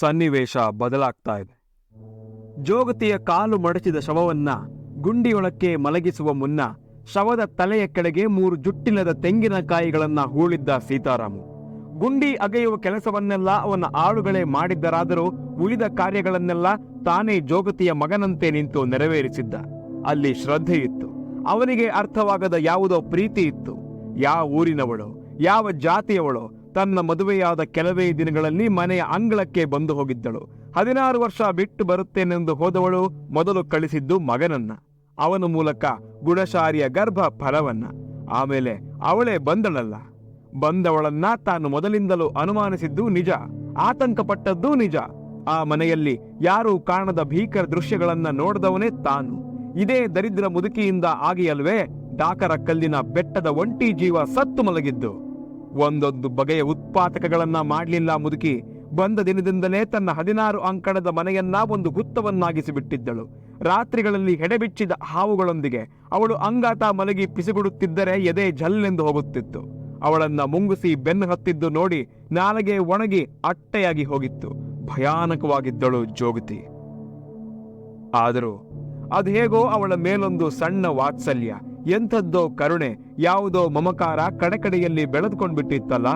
ಸನ್ನಿವೇಶ ಬದಲಾಗ್ತಾ ಇದೆ. ಜೋಗತಿಯ ಕಾಲು ಮಡಚಿದ ಶವವನ್ನ ಗುಂಡಿಯೊಳಕ್ಕೆ ಮಲಗಿಸುವ ಮುನ್ನ ಶವದ ತಲೆಯ ಕೆಳಗೆ ಮೂರು ಜುಟ್ಟಿಲ್ಲದ ತೆಂಗಿನಕಾಯಿಗಳನ್ನ ಹೂಳಿದ್ದ ಸೀತಾರಾಮು. ಗುಂಡಿ ಅಗೆಯುವ ಕೆಲಸವನ್ನೆಲ್ಲ ಅವನ ಆಳುಗಳೇ ಮಾಡಿದ್ದರಾದರೂ ಉಳಿದ ಕಾರ್ಯಗಳನ್ನೆಲ್ಲ ತಾನೇ ಜೋಗತಿಯ ಮಗನಂತೆ ನಿಂತು ನೆರವೇರಿಸಿದ್ದ. ಅಲ್ಲಿ ಶ್ರದ್ಧೆಯಿತ್ತು ಅವನಿಗೆ ಅರ್ಥವಾಗದ ಯಾವುದೋ ಪ್ರೀತಿ ಇತ್ತು. ಯಾವ ಊರಿನವಳು, ಯಾವ ಜಾತಿಯವಳೋ ತನ್ನ ಮದುವೆಯಾದ ಕೆಲವೇ ದಿನಗಳಲ್ಲಿ ಮನೆಯ ಅಂಗಳಕ್ಕೆ ಬಂದು ಹೋಗಿದ್ದಳು. ಹದಿನಾರು ವರ್ಷ ಬಿಟ್ಟು ಬರುತ್ತೇನೆಂದು ಹೋದವಳು ಮೊದಲು ಕಳಿಸಿದ್ದು ಮಗನನ್ನ. ಅವನ ಮೂಲಕ ಗುಣಶಾರಿಯ ಗರ್ಭ ಫಲವನ್ನ. ಆಮೇಲೆ ಅವಳೇ ಬಂದಳಲ್ಲ. ಬಂದವಳನ್ನ ತಾನು ಮೊದಲಿಂದಲೂ ಅನುಮಾನಿಸಿದ್ದು ನಿಜ. ಆತಂಕಪಟ್ಟದ್ದೂ ನಿಜ. ಆ ಮನೆಯಲ್ಲಿ ಯಾರೂ ಕಾಣದ ಭೀಕರ ದೃಶ್ಯಗಳನ್ನ ನೋಡಿದವನೇ ತಾನು. ಇದೇ ದರಿದ್ರ ಮುದುಕಿಯಿಂದ ಆಗಿಯಲ್ವೇ ಡಾಕರ ಕಲ್ಲಿನ ಬೆಟ್ಟದ ಒಂಟಿ ಜೀವ ಸತ್ತು ಮಲಗಿದ್ದು. ಒಂದೊಂದು ಬಗೆಯ ಉತ್ಪಾದಕಗಳನ್ನ ಮಾಡಲಿಲ್ಲ ಮುದುಕಿ. ಬಂದ ದಿನದಿಂದಲೇ ತನ್ನ ಹದಿನಾರು ಅಂಕಣದ ಮನೆಯನ್ನ ಒಂದು ಗುತ್ತವನ್ನಾಗಿಸಿ ಬಿಟ್ಟಿದ್ದಳು ರಾತ್ರಿಗಳಲ್ಲಿ ಹೆಡೆಬಿಚ್ಚಿದ ಹಾವುಗಳೊಂದಿಗೆ ಅವಳು ಅಂಗಾತ ಮಲಗಿ ಪಿಸುಗುಡುತ್ತಿದ್ದರೆ ಎದೆ ಜಲ್ಲೆಂದು ಹೋಗುತ್ತಿತ್ತು. ಅವಳನ್ನ ಮುಂಗುಸಿ ಬೆನ್ನು ಹತ್ತಿದ್ದು ನೋಡಿ ನಾಲಗೆ ಒಣಗಿ ಅಟ್ಟೆಯಾಗಿ ಹೋಗಿತ್ತು. ಭಯಾನಕವಾಗಿದ್ದಳು ಜೋಗತಿ. ಆದರೂ ಅದು ಹೇಗೋ ಅವಳ ಮೇಲೊಂದು ಸಣ್ಣ ವಾತ್ಸಲ್ಯ. ಎಂಥದ್ದೋ ಕರುಣೆ, ಯಾವುದೋ ಮಮಕಾರ ಕಡೆಕಡೆಯಲ್ಲಿ ಬೆಳೆದುಕೊಂಡ್ಬಿಟ್ಟಿತ್ತಲ್ಲ.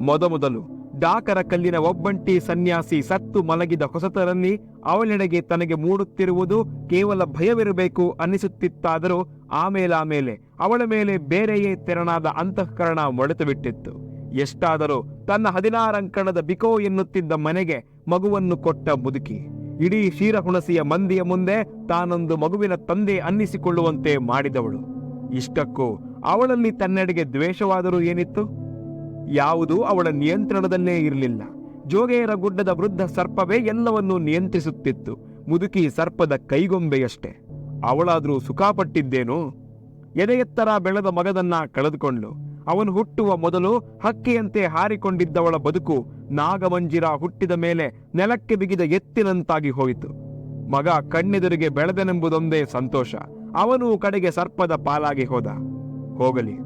ಮೊದಮೊದಲು ಡಾಕರ ಕಲ್ಲಿನ ಒಬ್ಬಂಟಿ ಸನ್ಯಾಸಿ ಸತ್ತು ಮಲಗಿದ ಹೊಸತರಲ್ಲಿ ಅವಳೆಡೆಗೆ ತನಗೆ ಮೂಡುತ್ತಿರುವುದು ಕೇವಲ ಭಯವಿರಬೇಕು ಅನ್ನಿಸುತ್ತಿತ್ತಾದರೂ ಆಮೇಲಾಮೇಲೆ ಅವಳ ಮೇಲೆ ಬೇರೆಯೇ ತೆರನಾದ ಅಂತಃಕರಣ ಮೊಳೆತು ಬಿಟ್ಟಿತ್ತು ಎಷ್ಟಾದರೂ ತನ್ನ ಹದಿನಾರಂಕಣದ ಬಿಕೋ ಎನ್ನುತ್ತಿದ್ದ ಮನೆಗೆ ಮಗುವನ್ನು ಕೊಟ್ಟ ಮುದುಕಿ. ಇಡೀ ಕ್ಷೀರಹುಣಸಿಯ ಮಂದಿಯ ಮುಂದೆ ತಾನೊಂದು ಮಗುವಿನ ತಂದೆ ಅನ್ನಿಸಿಕೊಳ್ಳುವಂತೆ ಮಾಡಿದವಳು. ಇಷ್ಟಕ್ಕೂ ಅವಳಲ್ಲಿ ತನ್ನೆಡೆಗೆ ದ್ವೇಷವಾದರೂ ಏನಿತ್ತು? ಯಾವುದೂ ಅವಳ ನಿಯಂತ್ರಣದಲ್ಲೇ ಇರಲಿಲ್ಲ. ಜೋಗೇರ ಗುಡ್ಡದ ವೃದ್ಧ ಸರ್ಪವೇ ಎಲ್ಲವನ್ನೂ ನಿಯಂತ್ರಿಸುತ್ತಿತ್ತು. ಮುದುಕಿ ಸರ್ಪದ ಕೈಗೊಂಬೆಯಷ್ಟೇ. ಅವಳಾದ್ರೂ ಸುಖಾಪಟ್ಟಿದ್ದೇನು? ಎದೆಯೆತ್ತರ ಬೆಳೆದ ಮಗದನ್ನ ಕಳೆದುಕೊಂಡ್ಲು ಅವನು ಹುಟ್ಟುವ ಮೊದಲು ಹಕ್ಕಿಯಂತೆ ಹಾರಿಕೊಂಡಿದ್ದವಳ ಬದುಕು ನಾಗಮಂಜಿರ ಹುಟ್ಟಿದ ಮೇಲೆ ನೆಲಕ್ಕೆ ಬಿಗಿದ ಎತ್ತಿನಂತಾಗಿ ಹೋಯಿತು. ಮಗ ಕಣ್ಣೆದುರಿಗೆ ಬೆಳೆದನೆಂಬುದೊಂದೇ ಸಂತೋಷ. ಅವನು ಕಡೆಗೆ ಸರ್ಪದ ಪಾಲಾಗಿ ಹೋದ. ಹೋಗಲಿ.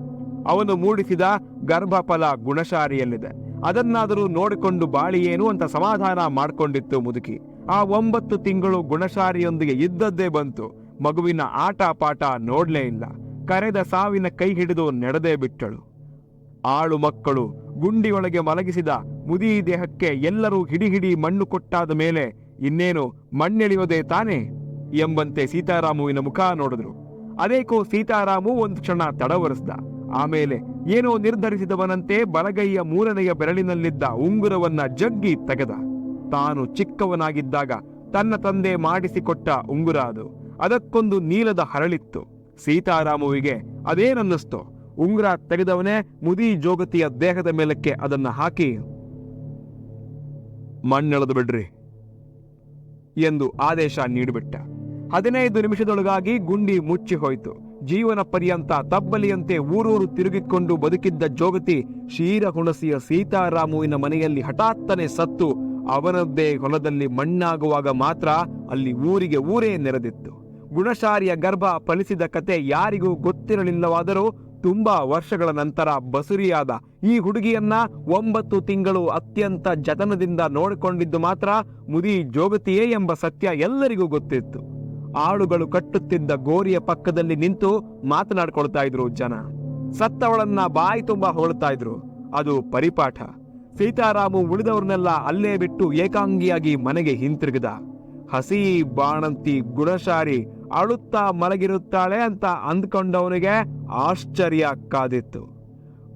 ಅವನು ಮೂಡಿಸಿದ ಗರ್ಭಫಲ ಗುಣಶಾರಿಯಲ್ಲಿದೆ ಅದನ್ನಾದರೂ ನೋಡಿಕೊಂಡು ಬಾಳಿಯೇನು ಅಂತ ಸಮಾಧಾನ ಮಾಡಿಕೊಂಡಿತ್ತು ಮುದುಕಿ. ಆ ಒಂಬತ್ತು ತಿಂಗಳು ಗುಣಶಾರಿಯೊಂದಿಗೆ ಇದ್ದದ್ದೇ ಬಂತು. ಮಗುವಿನ ಆಟ ಪಾಠ ನೋಡ್ಲೇ ಇಲ್ಲ. ಕರೆದ ಸಾವಿನ ಕೈ ಹಿಡಿದು ನಡೆದೇ ಬಿಟ್ಟಳು. ಆಳು ಮಕ್ಕಳು ಗುಂಡಿಯೊಳಗೆ ಮಲಗಿಸಿದ ಮುದಿ ದೇಹಕ್ಕೆ ಎಲ್ಲರೂ ಹಿಡಿ ಹಿಡಿ ಮಣ್ಣು ಕೊಟ್ಟಾದ ಮೇಲೆ, ಇನ್ನೇನು ಮಣ್ಣೆಳೆಯೋದೇ ತಾನೇ? ಎಂಬಂತೆ ಸೀತಾರಾಮುವಿನ ಮುಖ ನೋಡಿದ್ರು. ಅದೇಕೋ ಸೀತಾರಾಮು ಒಂದು ಕ್ಷಣ ತಡವರಿಸಿದ. ಆಮೇಲೆ ಏನೋ ನಿರ್ಧರಿಸಿದವನಂತೆ ಬಲಗೈಯ ಮೂರನೆಯ ಬೆರಳಿನಲ್ಲಿದ್ದ ಉಂಗುರವನ್ನ ಜಗ್ಗಿ ತೆಗೆದ. ತಾನು ಚಿಕ್ಕವನಾಗಿದ್ದಾಗ ತನ್ನ ತಂದೆ ಮಾಡಿಸಿಕೊಟ್ಟ ಉಂಗುರ ಅದು. ಅದಕ್ಕೊಂದು ನೀಲದ ಹರಳಿತ್ತು. ಸೀತಾರಾಮುವಿಗೆ ಅದೇನನ್ನಿಸ್ತು ಉಂಗ್ರ ತೆಗೆದವನೇ ಮುದಿ ಜೋಗತಿಯ ದೇಹದ ಮೇಲಕ್ಕೆ ಅದನ್ನ ಹಾಕಿ. ಮಣ್ಣೆಳೆದು ಬಿಡ್ರಿ ಎಂದು ಆದೇಶ ನೀಡಿಬಿಟ್ಟ. ಹದಿನೈದು ನಿಮಿಷದೊಳಗಾಗಿ ಗುಂಡಿ ಮುಚ್ಚಿ ಹೋಯಿತು. ಜೀವನ ಪರ್ಯಂತ ತಬ್ಬಲಿಯಂತೆ ಊರೂರು ತಿರುಗಿಕೊಂಡು ಬದುಕಿದ್ದ ಜೋಗತಿ ಶೀರ ಹುಣಸಿಯ ಸೀತಾರಾಮುವಿನ ಮನೆಯಲ್ಲಿ ಹಠಾತ್ತನೆ ಸತ್ತು ಅವನದ್ದೇ ಹೊಲದಲ್ಲಿ ಮಣ್ಣಾಗುವಾಗ ಮಾತ್ರ ಅಲ್ಲಿ ಊರಿಗೆ ಊರೇ ನೆರೆದಿತ್ತು. ಗುಣಶಾರಿಯ ಗರ್ಭ ಫಲಿಸಿದ ಕತೆ ಯಾರಿಗೂ ಗೊತ್ತಿರಲಿಲ್ಲವಾದರೂ ತುಂಬಾ ವರ್ಷಗಳ ನಂತರ ಬಸುರಿಯಾದ ಈ ಹುಡುಗಿಯನ್ನ ಒಂಬತ್ತು ತಿಂಗಳು ಅತ್ಯಂತ ಜತನದಿಂದ ನೋಡಿಕೊಂಡಿದ್ದು ಮಾತ್ರ ಮುದಿ ಜೋಗತಿಯೇ ಎಂಬ ಸತ್ಯ ಎಲ್ಲರಿಗೂ ಗೊತ್ತಿತ್ತು. ಆಳುಗಳು ಕಟ್ಟುತ್ತಿದ್ದ ಗೋರಿಯ ಪಕ್ಕದಲ್ಲಿ ನಿಂತು ಮಾತನಾಡ್ಕೊಳ್ತಾ ಇದ್ರು ಜನ. ಸತ್ತವಳನ್ನ ಬಾಯಿ ತುಂಬಾ ಹೊಳ್ತಾ ಇದ್ರು. ಅದು ಪರಿಪಾಠ. ಸೀತಾರಾಮು ಉಳಿದವ್ರನ್ನೆಲ್ಲ ಅಲ್ಲೇ ಬಿಟ್ಟು ಏಕಾಂಗಿಯಾಗಿ ಮನೆಗೆ ಹಿಂತಿರುಗಿದ. ಹಸಿ ಬಾಣಂತಿ ಗುಣಶಾರಿ ಅಳುತ್ತಾ ಮಲಗಿರುತ್ತಾಳೆ ಅಂತ ಅಂದ್ಕೊಂಡವನಿಗೆ ಆಶ್ಚರ್ಯ ಕಾದಿತ್ತು.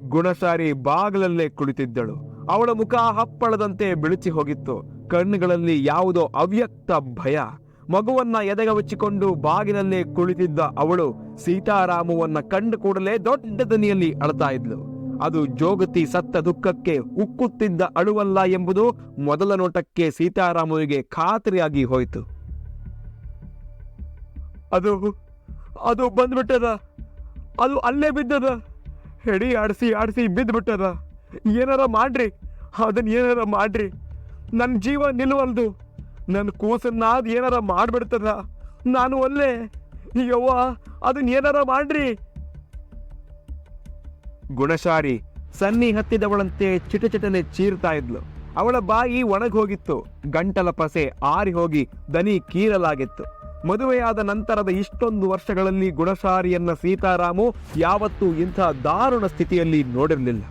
ಗುಣಸಾರಿ ಬಾಗಿಲಲ್ಲೇ ಕುಳಿತಿದ್ದಳು. ಅವಳ ಮುಖ ಹಪ್ಪಳದಂತೆ ಬಿಳಿಸಿ ಹೋಗಿತ್ತು. ಕಣ್ಣುಗಳಲ್ಲಿ ಯಾವುದೋ ಅವ್ಯಕ್ತ ಭಯ. ಮಗುವನ್ನ ಎದೆಗವಚ್ಚಿಕೊಂಡು ಬಾಗಿಲಲ್ಲೇ ಕುಳಿತಿದ್ದ ಅವಳು ಸೀತಾರಾಮುವನ್ನ ಕಂಡು ಕೂಡಲೇ ದೊಡ್ಡ ದನಿಯಲ್ಲಿ ಅಳ್ತಾ ಇದ್ಲು. ಅದು ಜೋಗತಿ ಸತ್ತ ದುಃಖಕ್ಕೆ ಉಕ್ಕುತ್ತಿದ್ದ ಅಳುವಲ್ಲ ಎಂಬುದು ಮೊದಲ ನೋಟಕ್ಕೆ ಸೀತಾರಾಮುವಿಗೆ ಖಾತ್ರಿಯಾಗಿ ಹೋಯಿತು. ಅದು ಅದು ಬಂದ್ಬಿಟ್ಟದ. ಅದು ಅಲ್ಲೇ ಬಿದ್ದದ. ಹೆಡಿ ಆಡಿಸಿ ಆಡಿಸಿ ಬಿದ್ದುಬಿಟ್ಟದ ಏನಾರ ಮಾಡ್ರಿ ಅದನ್ನ ಏನಾರ ಮಾಡ್ರಿ. ನನ್ನ ಜೀವ ನಿಲ್ಲವಲ್ದು. ನನ್ನ ಕೂಸನ್ನ ಅದು ಏನಾರ ಮಾಡಿಬಿಡ್ತದ. ನಾನು ಒಲ್ಲೆ ಯವ್ವ ಅದನ್ನ ಏನಾರ ಮಾಡ್ರಿ. ಗುಣಶಾರಿ ಸನ್ನಿ ಹತ್ತಿದವಳಂತೆ ಚಿಟಚಿಟನೆ ಚೀರ್ತಾ ಇದ್ಲು. ಅವಳ ಬಾಯಿ ಒಣಗೋಗಿತ್ತು ಗಂಟಲ ಪಸೆ ಆರಿ ಹೋಗಿ ದನಿ ಕೀರಲಾಗಿತ್ತು. ಮದುವೆಯಾದ ನಂತರದ ಇಷ್ಟೊಂದು ವರ್ಷಗಳಲ್ಲಿ ಗುಣಶಾರಿಯನ್ನ ಸೀತಾರಾಮು ಯಾವತ್ತೂ ಇಂಥ ದಾರುಣ ಸ್ಥಿತಿಯಲ್ಲಿ ನೋಡಿರಲಿಲ್ಲ.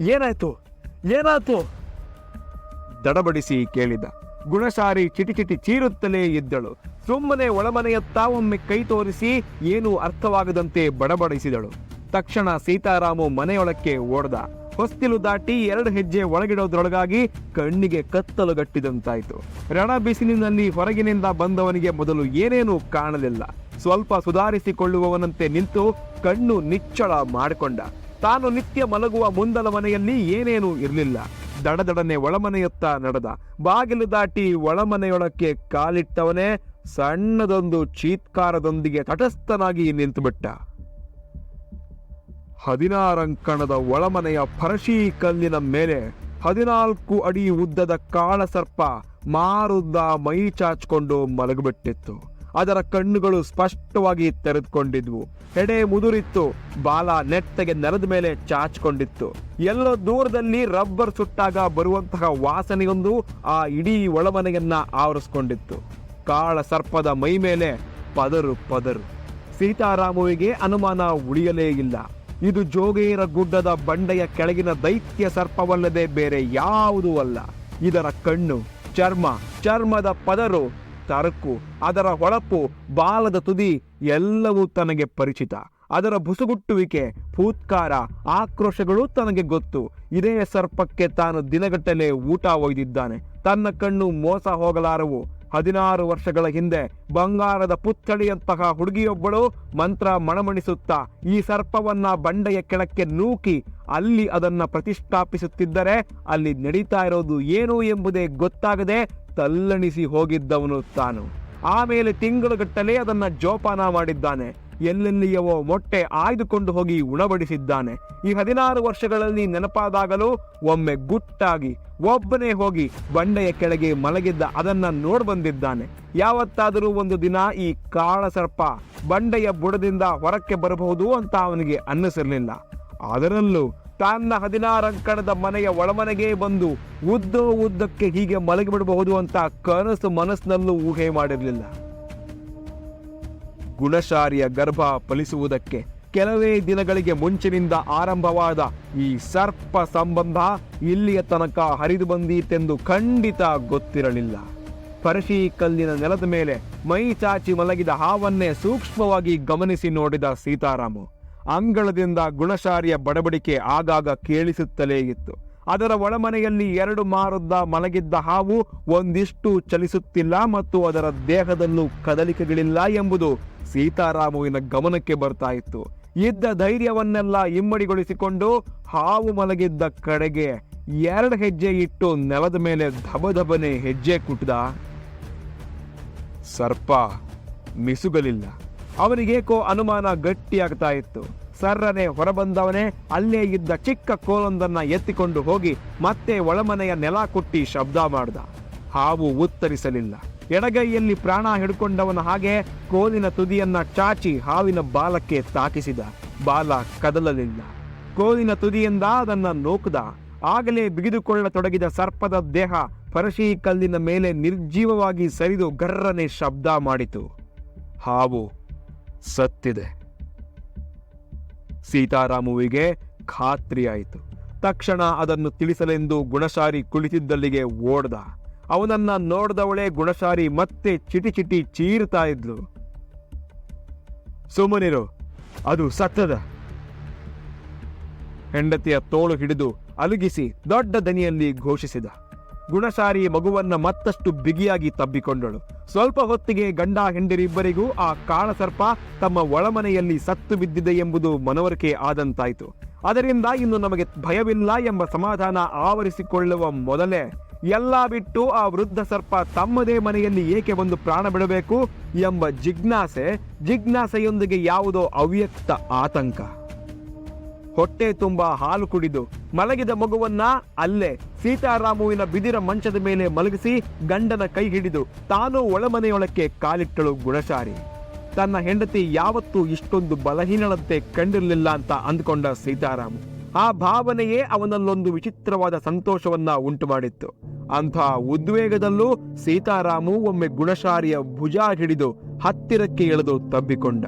ಏನಾಯ್ತು? ಏನಾಯ್ತು? ದಡಬಡಿಸಿ ಕೇಳಿದ. ಗುಣಶಾರಿ ಚಿಟಿಚಿಟಿ ಚೀರುತ್ತಲೇ ಇದ್ದಳು. ಸುಮ್ಮನೆ ಒಳಮನೆಯತ್ತ ಒಮ್ಮೆ ಕೈ ತೋರಿಸಿ ಏನೂ ಅರ್ಥವಾಗದಂತೆ ಬಡಬಡಿಸಿದಳು. ತಕ್ಷಣ ಸೀತಾರಾಮು ಮನೆಯೊಳಕ್ಕೆ ಓಡ್ದ. ಹೊಸ್ತಿಲು ದಾಟಿ ಎರಡು ಹೆಜ್ಜೆ ಒಳಗಿಡೋದ್ರೊಳಗಾಗಿ ಕಣ್ಣಿಗೆ ಕತ್ತಲು ಗಟ್ಟಿದಂತಾಯ್ತು. ರಣ ಬಿಸಿಲಿನಲ್ಲಿ ಹೊರಗಿನಿಂದ ಬಂದವನಿಗೆ ಮೊದಲು ಏನೇನೂ ಕಾಣಲಿಲ್ಲ. ಸ್ವಲ್ಪ ಸುಧಾರಿಸಿಕೊಳ್ಳುವವನಂತೆ ನಿಂತು ಕಣ್ಣು ನಿಚ್ಚಳ ಮಾಡಿಕೊಂಡ. ತಾನು ನಿತ್ಯ ಮಲಗುವ ಮುಂದಲ ಮನೆಯಲ್ಲಿ ಏನೇನೂ ಇರಲಿಲ್ಲ. ದಡದಡನೆ ಒಳಮನೆಯತ್ತ ನಡೆದ. ಬಾಗಿಲು ದಾಟಿ ಒಳಮನೆಯೊಳಕ್ಕೆ ಕಾಲಿಟ್ಟವನೇ ಸಣ್ಣದೊಂದು ಚೀತ್ಕಾರದೊಂದಿಗೆ ತಟಸ್ಥನಾಗಿ ನಿಂತುಬಿಟ್ಟ. ಹದಿನಾರಂಕಣದ ಒಳಮನೆಯ ಫರಶಿ ಕಲ್ಲಿನ ಮೇಲೆ ಹದಿನಾಲ್ಕು ಅಡಿ ಉದ್ದದ ಕಾಳಸರ್ಪ ಮಾರುದ್ದ ಮೈ ಚಾಚಿಕೊಂಡು ಮಲಗಿಬಿಟ್ಟಿತ್ತು. ಅದರ ಕಣ್ಣುಗಳು ಸ್ಪಷ್ಟವಾಗಿ ತೆರೆದುಕೊಂಡಿದ್ವು. ಹೆಡೆ ಮುದುರಿತ್ತು. ಬಾಲ ನೆಟ್ಟಗೆ ನೆಲದ ಮೇಲೆ ಚಾಚಿಕೊಂಡಿತ್ತು. ಎಲ್ಲೋ ದೂರದಲ್ಲಿ ರಬ್ಬರ್ ಸುಟ್ಟಾಗ ಬರುವಂತಹ ವಾಸನೆಯೊಂದು ಆ ಇಡೀ ಒಳಮನೆಯನ್ನ ಆವರಿಸ್ಕೊಂಡಿತ್ತು. ಕಾಳ ಸರ್ಪದ ಮೈ ಮೇಲೆ ಪದರು ಪದರು. ಸೀತಾರಾಮುವಿಗೆ ಅನುಮಾನ ಉಳಿಯಲೇ ಇಲ್ಲ. ಇದು ಜೋಗೇರ ಗುಡ್ಡದ ಬಂಡೆಯ ಕೆಳಗಿನ ದೈತ್ಯ ಸರ್ಪವಲ್ಲದೆ ಬೇರೆ ಯಾವುದೂ ಅಲ್ಲ. ಇದರ ಕಣ್ಣು, ಚರ್ಮ, ಚರ್ಮದ ಪದರು, ತರಕು, ಅದರ ಹೊಳಪು, ಬಾಲದ ತುದಿ ಎಲ್ಲವೂ ತನಗೆ ಪರಿಚಿತ. ಅದರ ಬುಸುಗುಟ್ಟುವಿಕೆ ಭೂತ್ಕಾರ, ಆಕ್ರೋಶಗಳು ತನಗೆ ಗೊತ್ತು. ಇದೇ ಸರ್ಪಕ್ಕೆ ತಾನು ದಿನಗಟ್ಟಲೆ ಊಟ ಒಯ್ದಿದ್ದಾನೆ. ತನ್ನ ಕಣ್ಣು ಮೋಸ ಹೋಗಲಾರವು. ಹದಿನಾರು ವರ್ಷಗಳ ಹಿಂದೆ ಬಂಗಾರದ ಪುತ್ಥಳಿಯಂತಹ ಹುಡುಗಿಯೊಬ್ಬಳು ಮಂತ್ರ ಮಣಮಣಿಸುತ್ತಾ ಈ ಸರ್ಪವನ್ನ ಬಂಡೆಯ ಕೆಳಕ್ಕೆ ನೂಕಿ ಅಲ್ಲಿ ಅದನ್ನ ಪ್ರತಿಷ್ಠಾಪಿಸುತ್ತಿದ್ದರೆ ಅಲ್ಲಿ ನಡೀತಾ ಇರೋದು ಏನು ಎಂಬುದೇ ಗೊತ್ತಾಗದೆ ತಲ್ಲಣಿಸಿ ಹೋಗಿದ್ದವನು ತಾನು. ಆಮೇಲೆ ತಿಂಗಳುಗಟ್ಟಲೆ ಅದನ್ನ ಜೋಪಾನ ಮಾಡಿದ್ದಾನೆ. ಎಲ್ಲೆಲ್ಲಿಯವೋ ಮೊಟ್ಟೆ ಆಯ್ದುಕೊಂಡು ಹೋಗಿ ಉಣಬಡಿಸಿದ್ದಾನೆ. ಈ ಹದಿನಾರು ವರ್ಷಗಳಲ್ಲಿ ನೆನಪಾದಾಗಲೂ ಒಮ್ಮೆ ಗುಟ್ಟಾಗಿ ಒಬ್ಬನೇ ಹೋಗಿ ಬಂಡೆಯ ಕೆಳಗೆ ಮಲಗಿದ್ದ ಅದನ್ನ ನೋಡ್ಬಂದಿದ್ದಾನೆ ಯಾವತ್ತಾದರೂ ಒಂದು ದಿನ ಈ ಕಾಳ ಸರ್ಪ ಬಂಡೆಯ ಬುಡದಿಂದ ಹೊರಕ್ಕೆ ಬರಬಹುದು ಅಂತ ಅವನಿಗೆ ಅನ್ನಿಸಿರಲಿಲ್ಲ. ಅದರಲ್ಲೂ ತನ್ನ ಹದಿನಾರಂಕಣದ ಮನೆಯ ಒಳಮನೆಗೆ ಬಂದು ಉದ್ದ ಉದ್ದಕ್ಕೆ ಹೀಗೆ ಮಲಗಿಬಿಡಬಹುದು ಅಂತ ಕನಸು ಮನಸ್ಸಿನಲ್ಲೂ ಊಹೆ ಮಾಡಿರಲಿಲ್ಲ. ಗುಣಶಾರಿಯ ಗರ್ಭ ಫಲಿಸುವುದಕ್ಕೆ ಕೆಲವೇ ದಿನಗಳಿಗೆ ಮುಂಚಿನಿಂದ ಆರಂಭವಾದ ಈ ಸರ್ಪ ಸಂಬಂಧ ಇಲ್ಲಿಯ ತನಕ ಹರಿದು ಬಂದೀತೆಂದು ಖಂಡಿತ ಗೊತ್ತಿರಲಿಲ್ಲ. ಪರಶಿ ಕಲ್ಲಿನ ನೆಲದ ಮೇಲೆ ಮೈ ಚಾಚಿ ಮಲಗಿದ ಹಾವನ್ನೇ ಸೂಕ್ಷ್ಮವಾಗಿ ಗಮನಿಸಿ ನೋಡಿದ ಸೀತಾರಾಮು, ಅಂಗಳದಿಂದ ಗುಣಶಾರಿಯ ಬಡಬಡಿಕೆ ಆಗಾಗ ಕೇಳಿಸುತ್ತಲೇ ಇತ್ತು. ಅದರ ಒಳಮನೆಯಲ್ಲಿ ಎರಡು ಮಾರುದ್ದ ಮಲಗಿದ್ದ ಹಾವು ಒಂದಿಷ್ಟು ಚಲಿಸುತ್ತಿಲ್ಲ ಮತ್ತು ಅದರ ದೇಹದಲ್ಲೂ ಕದಲಿಕೆಗಳಿಲ್ಲ ಎಂಬುದು ಸೀತಾರಾಮುವಿನ ಗಮನಕ್ಕೆ ಬರ್ತಾ ಇತ್ತು. ಇದ್ದ ಧೈರ್ಯವನ್ನೆಲ್ಲ ಇಮ್ಮಡಿಗೊಳಿಸಿಕೊಂಡು ಹಾವು ಮಲಗಿದ್ದ ಕಡೆಗೆ ಎರಡು ಹೆಜ್ಜೆ ಇಟ್ಟು ನೆಲದ ಮೇಲೆ ಧಬಧಬನೆ ಹೆಜ್ಜೆ ಕುಟ್ಟಿದ ಸರ್ಪ, ಮಿಸುಗಲಿಲ್ಲ. ಅವನಿಗೇಕೋ ಅನುಮಾನ ಗಟ್ಟಿಯಾಗ್ತಾ ಇತ್ತು. ಸರ್ರನೆ ಹೊರಬಂದವನೇ ಅಲ್ಲೇ ಇದ್ದ ಚಿಕ್ಕ ಕೋಲೊಂದನ್ನ ಎತ್ತಿಕೊಂಡು ಹೋಗಿ ಮತ್ತೆ ಒಳಮನೆಯ ನೆಲ ಕುಟ್ಟಿ ಶಬ್ದ ಮಾಡ್ದ. ಹಾವು ಉತ್ತರಿಸಲಿಲ್ಲ. ಎಡಗೈಯಲ್ಲಿ ಪ್ರಾಣ ಹಿಡ್ಕೊಂಡವನ ಹಾಗೆ ಕೋಲಿನ ತುದಿಯನ್ನ ಚಾಚಿ ಹಾವಿನ ಬಾಲಕ್ಕೆ ತಾಕಿಸಿದ. ಬಾಲ ಕದಲಲಿಲ್ಲ. ಕೋಲಿನ ತುದಿಯಿಂದ ಅದನ್ನ ನೋಕದ. ಆಗಲೇ ಬಿಗಿದುಕೊಳ್ಳತೊಡಗಿದ ಸರ್ಪದ ದೇಹ ಪರಶಿ ಕಲ್ಲಿನ ಮೇಲೆ ನಿರ್ಜೀವವಾಗಿ ಸರಿದು ಗರ್ರನೆ ಶಬ್ದ ಮಾಡಿತು. ಹಾವು ಸತ್ತಿದೆ. ಸೀತಾರಾಮುವಿಗೆ ಖಾತ್ರಿಯಾಯಿತು. ತಕ್ಷಣ ಅದನ್ನು ತಿಳಿಸಲೆಂದು ಗುಣಶಾರಿ ಕುಳಿತಿದ್ದಲ್ಲಿಗೆ ಓಡ್ದ. ಅವನನ್ನ ನೋಡ್ದವಳೆ ಗುಣಶಾರಿ ಮತ್ತೆ ಚಿಟಿ ಚಿಟಿ ಚೀರ್ತಾ ಇದ್ಲು. ಸುಮ್ಮನಿರು, ಅದು ಸತ್ತದ. ಹೆಂಡತಿಯ ತೋಳು ಹಿಡಿದು ಅಲುಗಿಸಿ ದೊಡ್ಡ ದನಿಯಲ್ಲಿ ಘೋಷಿಸಿದ. ಗುಣಶಾರಿ ಮಗುವನ್ನ ಮತ್ತಷ್ಟು ಬಿಗಿಯಾಗಿ ತಬ್ಬಿಕೊಂಡಳು. ಸ್ವಲ್ಪ ಹೊತ್ತಿಗೆ ಗಂಡ ಹೆಂಡರಿಬ್ಬರಿಗೂ ಆ ಕಾಳಸರ್ಪ ತಮ್ಮ ಒಳಮನೆಯಲ್ಲಿ ಸತ್ತು ಬಿದ್ದಿದೆ ಎಂಬುದು ಮನವರಿಕೆ ಆದಂತಾಯಿತು. ಅದರಿಂದ ಇನ್ನು ನಮಗೆ ಭಯವಿಲ್ಲ ಎಂಬ ಸಮಾಧಾನ ಆವರಿಸಿಕೊಳ್ಳುವ ಮೊದಲೇ ಎಲ್ಲ ಬಿಟ್ಟು ಆ ವೃದ್ಧ ಸರ್ಪ ತಮ್ಮದೇ ಮನೆಯಲ್ಲಿ ಏಕೆ ಬಂದು ಪ್ರಾಣ ಬಿಡಬೇಕು ಎಂಬ ಜಿಜ್ಞಾಸೆ, ಜಿಜ್ಞಾಸೆಯೊಂದಿಗೆ ಯಾವುದೋ ಅವ್ಯಕ್ತ ಆತಂಕ. ಹೊಟ್ಟೆ ತುಂಬ ಹಾಲು ಕುಡಿದು ಮಲಗಿದ ಮಗುವನ್ನ ಅಲ್ಲೇ ಸೀತಾರಾಮುವಿನ ಬಿದಿರ ಮಂಚದ ಮೇಲೆ ಮಲಗಿಸಿ ಗಂಡನ ಕೈ ಹಿಡಿದು ತಾನು ಒಳಮನೆಯೊಳಕ್ಕೆ ಕಾಲಿಟ್ಟಳು ಗುಣಶಾರಿ ತನ್ನ ಹೆಂಡತಿ ಯಾವತ್ತೂ ಇಷ್ಟೊಂದು ಬಲಹೀನಳಂತೆ ಕಂಡಿರಲಿಲ್ಲ ಅಂತ ಅಂದ್ಕೊಂಡ ಸೀತಾರಾಮು. ಆ ಭಾವನೆಯೇ ಅವನಲ್ಲೊಂದು ವಿಚಿತ್ರವಾದ ಸಂತೋಷವನ್ನ ಉಂಟು ಮಾಡಿತ್ತು ಅಂಥ ಉದ್ವೇಗದಲ್ಲೂ ಸೀತಾರಾಮು ಒಮ್ಮೆ ಗುಣಶಾರಿಯ ಭುಜ ಹಿಡಿದು ಹತ್ತಿರಕ್ಕೆ ಎಳೆದು ತಬ್ಬಿಕೊಂಡ.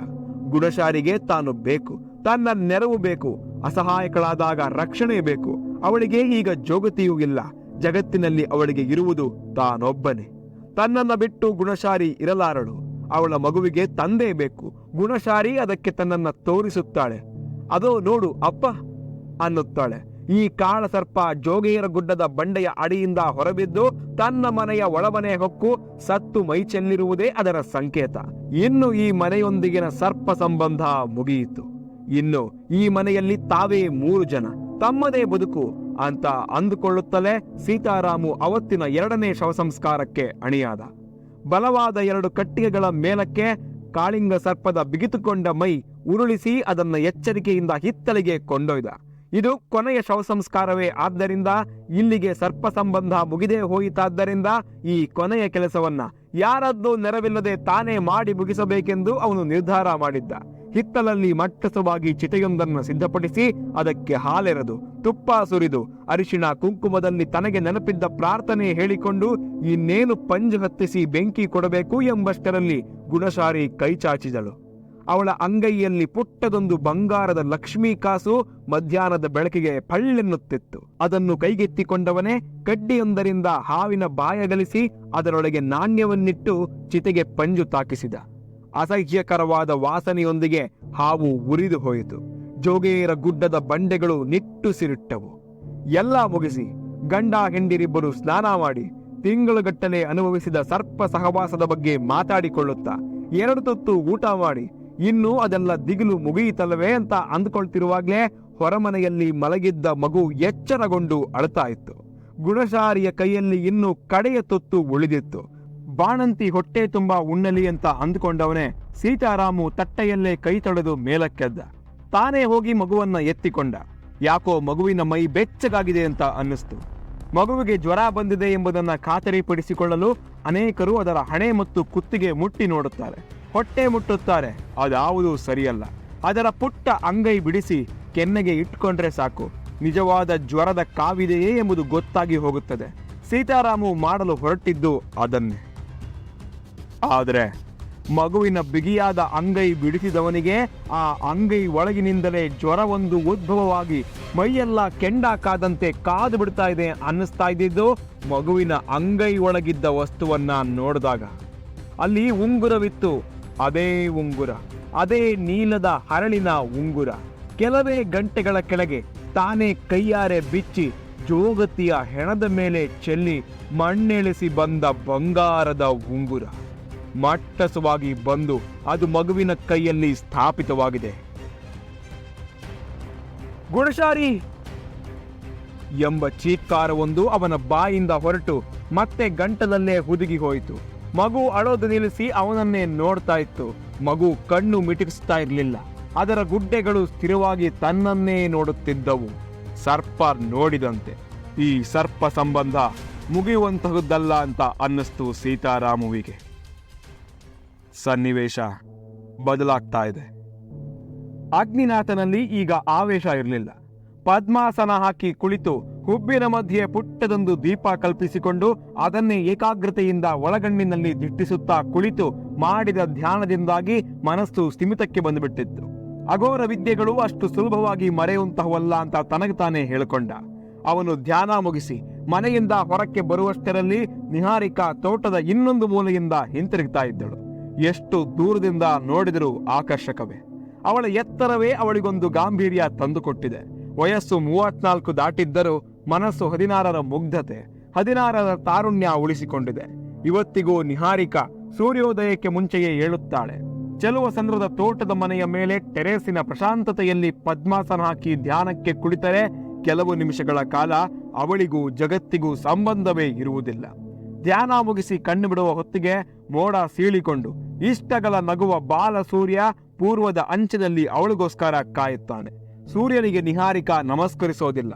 ಗುಣಶಾರಿಗೆ ತಾನು ಬೇಕು, ತನ್ನ ನೆರವು ಬೇಕು, ಅಸಹಾಯಕಳಾದಾಗ ರಕ್ಷಣೆ ಬೇಕು, ಅವಳಿಗೆ ಈಗ ಜೋಗತಿಯೂ ಇಲ್ಲ, ಜಗತ್ತಿನಲ್ಲಿ ಅವಳಿಗೆ ಇರುವುದು ತಾನೊಬ್ಬನೇ. ತನ್ನನ್ನ ಬಿಟ್ಟು ಗುಣಶಾರಿ ಇರಲಾರಳು, ಅವಳ ಮಗುವಿಗೆ ತಂದೆ ಬೇಕು, ಗುಣಶಾರಿ ಅದಕ್ಕೆ ತನ್ನನ್ನ ತೋರಿಸುತ್ತಾಳೆ. ಅದೋ ನೋಡು ಅಪ್ಪ ಅನ್ನುತ್ತಾಳೆ. ಈ ಕಾಳಸರ್ಪ ಜೋಗೇರ ಗುಡ್ಡದ ಬಂಡೆಯ ಅಡಿಯಿಂದ ಹೊರಬಿದ್ದು ತನ್ನ ಮನೆಯ ಒಳಮನೆ ಹೊಕ್ಕು ಸತ್ತು ಮೈ ಚೆಲ್ಲಿರುವುದೇ ಅದರ ಸಂಕೇತ. ಇನ್ನು ಈ ಮನೆಯೊಂದಿಗಿನ ಸರ್ಪ ಸಂಬಂಧ ಮುಗಿಯಿತು. ಇನ್ನು ಈ ಮನೆಯಲ್ಲಿ ತಾವೇ ಮೂರು ಜನ. ತಮ್ಮದೇ ಬದುಕು ಅಂತ ಅಂದುಕೊಳ್ಳುತ್ತಲೇ ಸೀತಾರಾಮು ಅವತ್ತಿನ ಎರಡನೇ ಶವ ಸಂಸ್ಕಾರಕ್ಕೆ ಅಣಿಯಾದ. ಬಲವಾದ ಎರಡು ಕಟ್ಟಿಗೆಗಳ ಮೇಲಕ್ಕೆ ಕಾಳಿಂಗ ಸರ್ಪದ ಬಿಗಿತುಕೊಂಡ ಮೈ ಉರುಳಿಸಿ ಅದನ್ನ ಎಚ್ಚರಿಕೆಯಿಂದ ಹಿತ್ತಲಿಗೆ ಕೊಂಡೊಯ್ದ. ಇದು ಕೊನೆಯ ಶವ ಸಂಸ್ಕಾರವೇ ಆದ್ದರಿಂದ ಇಲ್ಲಿಗೆ ಸರ್ಪ ಸಂಬಂಧ ಮುಗಿದೇ ಹೋಯಿತಾದ್ದರಿಂದ ಈ ಕೊನೆಯ ಕೆಲಸವನ್ನ ಯಾರದ್ದು ನೆರವಿಲ್ಲದೆ ತಾನೇ ಮಾಡಿ ಮುಗಿಸಬೇಕೆಂದು ಅವನು ನಿರ್ಧಾರ ಮಾಡಿದ್ದ. ಹಿತ್ತಲಲ್ಲಿ ಮಟ್ಟಸವಾಗಿ ಚಿತೆಯೊಂದನ್ನು ಸಿದ್ಧಪಡಿಸಿ ಅದಕ್ಕೆ ಹಾಲೆರೆದು, ತುಪ್ಪ ಸುರಿದು, ಅರಿಶಿಣ ಕುಂಕುಮದಲ್ಲಿ ತನಗೆ ನೆನಪಿದ್ದ ಪ್ರಾರ್ಥನೆ ಹೇಳಿಕೊಂಡು ಇನ್ನೇನು ಪಂಜು ಹತ್ತಿಸಿ ಬೆಂಕಿ ಕೊಡಬೇಕು ಎಂಬಷ್ಟರಲ್ಲಿ ಗುಣಶಾರಿ ಕೈ ಚಾಚಿದಳು. ಅವಳ ಅಂಗೈಯಲ್ಲಿ ಪುಟ್ಟದೊಂದು ಬಂಗಾರದ ಲಕ್ಷ್ಮೀ ಕಾಸು ಮಧ್ಯಾಹ್ನದ ಬೆಳಕಿಗೆ ಪಳ್ಳೆನ್ನುತ್ತಿತ್ತು. ಅದನ್ನು ಕೈಗೆತ್ತಿಕೊಂಡವನೇ ಕಡ್ಡಿಯೊಂದರಿಂದ ಹಾವಿನ ಬಾಯಗಲಿಸಿ ಅದರೊಳಗೆ ನಾಣ್ಯವನ್ನಿಟ್ಟು ಚಿತೆಗೆ ಪಂಜು ತಾಕಿಸಿದ. ಅಸಹ್ಯಕರವಾದ ವಾಸನೆಯೊಂದಿಗೆ ಹಾವು ಉರಿದು ಹೋಯಿತು. ಜೋಗೇರ ಗುಡ್ಡದ ಬಂಡೆಗಳು ನಿಟ್ಟುಸಿರುಟ್ಟವು ಎಲ್ಲ ಮುಗಿಸಿ ಗಂಡ ಹೆಂಡಿರಿಬ್ಬರು ಸ್ನಾನ ಮಾಡಿ ತಿಂಗಳುಗಟ್ಟಲೆ ಅನುಭವಿಸಿದ ಸರ್ಪ ಸಹವಾಸದ ಬಗ್ಗೆ ಮಾತಾಡಿಕೊಳ್ಳುತ್ತಾ ಎರಡು ತುತ್ತು ಊಟ ಮಾಡಿ ಇನ್ನು ಅದೆಲ್ಲ ದಿಗಿಲು ಮುಗಿಯಿತಲ್ಲವೇ ಅಂತ ಅಂದುಕೊಳ್ತಿರುವಾಗ್ಲೇ ಹೊರಮನೆಯಲ್ಲಿ ಮಲಗಿದ್ದ ಮಗು ಎಚ್ಚರಗೊಂಡು ಅಳ್ತಾ ಇತ್ತು ಗುಣಶಾರಿಯ ಕೈಯಲ್ಲಿ ಇನ್ನು ಕಡೆಯ ತೊತ್ತು ಉಳಿದಿತ್ತು. ಬಾಣಂತಿ ಹೊಟ್ಟೆ ತುಂಬಾ ಉಣ್ಣಲಿ ಅಂತ ಅಂದುಕೊಂಡವನೇ ಸೀತಾರಾಮು ತಟ್ಟೆಯಲ್ಲೇ ಕೈ ತೊಳೆದು ಮೇಲಕ್ಕೆದ್ದ. ತಾನೇ ಹೋಗಿ ಮಗುವನ್ನ ಎತ್ತಿಕೊಂಡ. ಯಾಕೋ ಮಗುವಿನ ಮೈ ಬೆಚ್ಚಗಾಗಿದೆ ಅಂತ ಅನ್ನಿಸ್ತು. ಮಗುವಿಗೆ ಜ್ವರ ಬಂದಿದೆ ಎಂಬುದನ್ನ ಖಾತರಿಪಡಿಸಿಕೊಳ್ಳಲು ಅನೇಕರು ಅದರ ಹಣೆ ಮತ್ತು ಕುತ್ತಿಗೆ ಮುಟ್ಟಿ ನೋಡುತ್ತಾರೆ. ಹೊಟ್ಟೆ ಮುಟ್ಟುತ್ತಾರೆ. ಅದಾವುದು ಸರಿಯಲ್ಲ. ಅದರ ಪುಟ್ಟ ಅಂಗೈ ಬಿಡಿಸಿ ಕೆನ್ನೆಗೆ ಇಟ್ಕೊಂಡ್ರೆ ಸಾಕು. ನಿಜವಾದ ಜ್ವರದ ಕಾವಿದೆಯೇ ಎಂಬುದು ಗೊತ್ತಾಗಿ ಹೋಗುತ್ತದೆ. ಸೀತಾರಾಮು ಮಾಡಲು ಹೊರಟಿದ್ದು ಅದನ್ನೇ. ಆದರೆ ಮಗುವಿನ ಬಿಗಿಯಾದ ಅಂಗೈ ಬಿಡಿಸಿದವನಿಗೆ ಆ ಅಂಗೈ ಒಳಗಿನಿಂದಲೇ ಜ್ವರವೊಂದು ಉದ್ಭವವಾಗಿ ಮೈಯೆಲ್ಲ ಕೆಂಡ ಕಾದಂತೆ ಕಾದು ಬಿಡ್ತಾ ಇದೆ ಅನ್ನಿಸ್ತಾ ಇದ್ದಿದ್ದು ಮಗುವಿನ ಅಂಗೈ ಒಳಗಿದ್ದ ವಸ್ತುವನ್ನ ನೋಡಿದಾಗ. ಅಲ್ಲಿ ಉಂಗುರವಿತ್ತು. ಅದೇ ಉಂಗುರ, ಅದೇ ನೀಲದ ಹರಳಿನ ಉಂಗುರ. ಕೆಲವೇ ಗಂಟೆಗಳ ಕೆಳಗೆ ತಾನೇ ಕೈಯಾರೆ ಬಿಚ್ಚಿ ಜೋಗತಿಯ ಹೆಣದ ಮೇಲೆ ಚೆಲ್ಲಿ ಮಣ್ಣೆಳೆಸಿ ಬಂದ ಬಂಗಾರದ ಉಂಗುರ. ಮಟ್ಟಸವಾಗಿ ಬಂದು ಅದು ಮಗುವಿನ ಕೈಯಲ್ಲಿ ಸ್ಥಾಪಿತವಾಗಿದೆ. ಗುಣಶಾರಿ ಎಂಬ ಚೀತ್ಕಾರವೊಂದು ಅವನ ಬಾಯಿಂದ ಹೊರಟು ಮತ್ತೆ ಗಂಟಲಲ್ಲೇ ಹುದುಗಿ ಹೋಯಿತು. ಮಗು ಅಳೋದು ನಿಲ್ಲಿಸಿ ಅವನನ್ನೇ ನೋಡ್ತಾ ಇತ್ತು. ಮಗು ಕಣ್ಣು ಮಿಟುಕಿಸ್ತಾ ಇರಲಿಲ್ಲ. ಅದರ ಗುಡ್ಡೆಗಳು ಸ್ಥಿರವಾಗಿ ತನ್ನನ್ನೇ ನೋಡುತ್ತಿದ್ದವು. ಸರ್ಪ ನೋಡಿದಂತೆ. ಈ ಸರ್ಪ ಸಂಬಂಧ ಮುಗಿಯುವಂತಹದ್ದಲ್ಲ ಅಂತ ಅನ್ನಿಸ್ತು ಸೀತಾರಾಮುವಿಗೆ. ಸನ್ನಿವೇಶ ಬದಲಾಗ್ತಾ ಇದೆ. ಅಗ್ನಿನಾಥನಲ್ಲಿ ಈಗ ಆವೇಶ ಇರಲಿಲ್ಲ. ಪದ್ಮಾಸನ ಹಾಕಿ ಕುಳಿತು ಹುಬ್ಬಿನ ಮಧ್ಯೆ ಪುಟ್ಟದೊಂದು ದೀಪ ಕಲ್ಪಿಸಿಕೊಂಡು ಅದನ್ನೇ ಏಕಾಗ್ರತೆಯಿಂದ ಒಳಗಣ್ಣಿನಲ್ಲಿ ದಿಟ್ಟಿಸುತ್ತಾ ಕುಳಿತು ಮಾಡಿದ ಧ್ಯಾನದಿಂದಾಗಿ ಮನಸ್ಸು ಸ್ಥಿಮಿತಕ್ಕೆ ಬಂದುಬಿಟ್ಟಿತ್ತು. ಅಘೋರ ವಿದ್ಯೆಗಳು ಅಷ್ಟು ಸುಲಭವಾಗಿ ಮರೆಯುವಂತಹವಲ್ಲ ಅಂತ ತನಗೆ ತಾನೇ ಹೇಳಿಕೊಂಡ. ಅವನು ಧ್ಯಾನ ಮುಗಿಸಿ ಮನೆಯಿಂದ ಹೊರಕ್ಕೆ ಬರುವಷ್ಟರಲ್ಲಿ ನಿಹಾರಿಕಾ ತೋಟದ ಇನ್ನೊಂದು ಮೂಲೆಯಿಂದ ಹಿಂತಿರುಗ್ತಾ ಇದ್ದಳು. ಎಷ್ಟು ದೂರದಿಂದ ನೋಡಿದರೂ ಆಕರ್ಷಕವೇ. ಅವಳ ಎತ್ತರವೇ ಅವಳಿಗೊಂದು ಗಾಂಭೀರ್ಯ ತಂದುಕೊಟ್ಟಿದೆ. ವಯಸ್ಸು ಮೂವತ್ನಾಲ್ಕು ದಾಟಿದ್ದರೂ ಮನಸ್ಸು ಹದಿನಾರರ ಮುಗ್ಧತೆ, ಹದಿನಾರರ ತಾರುಣ್ಯ ಉಳಿಸಿಕೊಂಡಿದೆ. ಇವತ್ತಿಗೂ ನಿಹಾರಿಕಾ ಸೂರ್ಯೋದಯಕ್ಕೆ ಮುಂಚೆಯೇ ಏಳುತ್ತಾಳೆ. ಚೆಲುವ ಸಂದ್ರದ ತೋಟದ ಮನೆಯ ಮೇಲೆ ಟೆರೇಸಿನ ಪ್ರಶಾಂತತೆಯಲ್ಲಿ ಪದ್ಮಾಸನ ಹಾಕಿ ಧ್ಯಾನಕ್ಕೆ ಕುಳಿತರೆ ಕೆಲವು ನಿಮಿಷಗಳ ಕಾಲ ಅವಳಿಗೂ ಜಗತ್ತಿಗೂ ಸಂಬಂಧವೇ ಇರುವುದಿಲ್ಲ. ಧ್ಯಾನ ಮುಗಿಸಿ ಕಣ್ಣು ಬಿಡುವ ಹೊತ್ತಿಗೆ ಮೋಡ ಸೀಳಿಕೊಂಡು ಇಷ್ಟಗಲ ನಗುವ ಬಾಲ ಸೂರ್ಯ ಪೂರ್ವದ ಅಂಚಿನಲ್ಲಿ ಅವಳಿಗೋಸ್ಕರ ಕಾಯುತ್ತಾನೆ. ಸೂರ್ಯನಿಗೆ ನಿಹಾರಿಕಾ ನಮಸ್ಕರಿಸೋದಿಲ್ಲ,